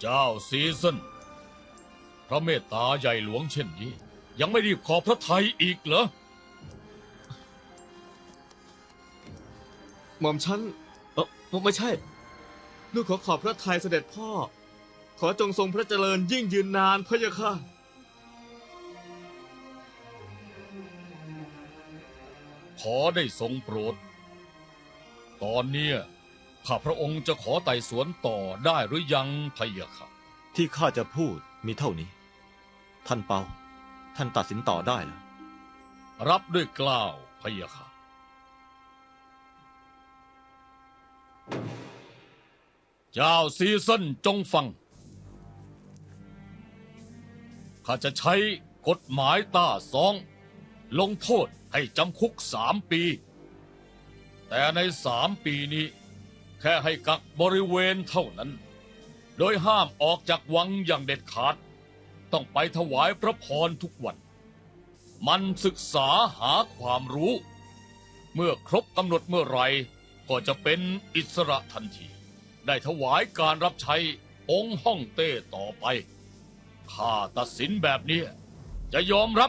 เจ้าซีซันพระเมตตาใหญ่หลวงเช่นนี้ ยังไม่รีบขอพระไทยอีกเหรอ หม่อมฉันเออไม่ใช่ ลูกขอขอบพระทัยเสด็จพ่อ ขอจงทรงพระเจริญยิ่งยืนนานพระยาค่ะขอได้ทรงโปรด ตอนเนี้ย ข้าพระองค์จะขอไต่สวนต่อได้หรือยังพะยะค่ะ ที่ข้าจะพูดมีเท่านี้ ท่านเปา ท่านตัดสินต่อได้แล้วรับด้วยกล้าวพะยะค่ะ เจ้าซีซันจงฟัง ข้าจะใช้กฎหมายต้าซอง ลงโทษให้จำคุกสามปี แต่ในสามปีนี้ แค่ให้กักบริเวณเท่านั้น โดยห้ามออกจากวังอย่างเด็ดขาด ต้องไปถวายพระพรทุกวัน มันศึกษาหาความรู้ เมื่อครบกำหนดเมื่อไรก็จะเป็นอิสระทันที ได้ถวายการรับใช้องค์ฮ่องเต้ต่อไป ข้าตัดสินแบบนี้จะยอมรับ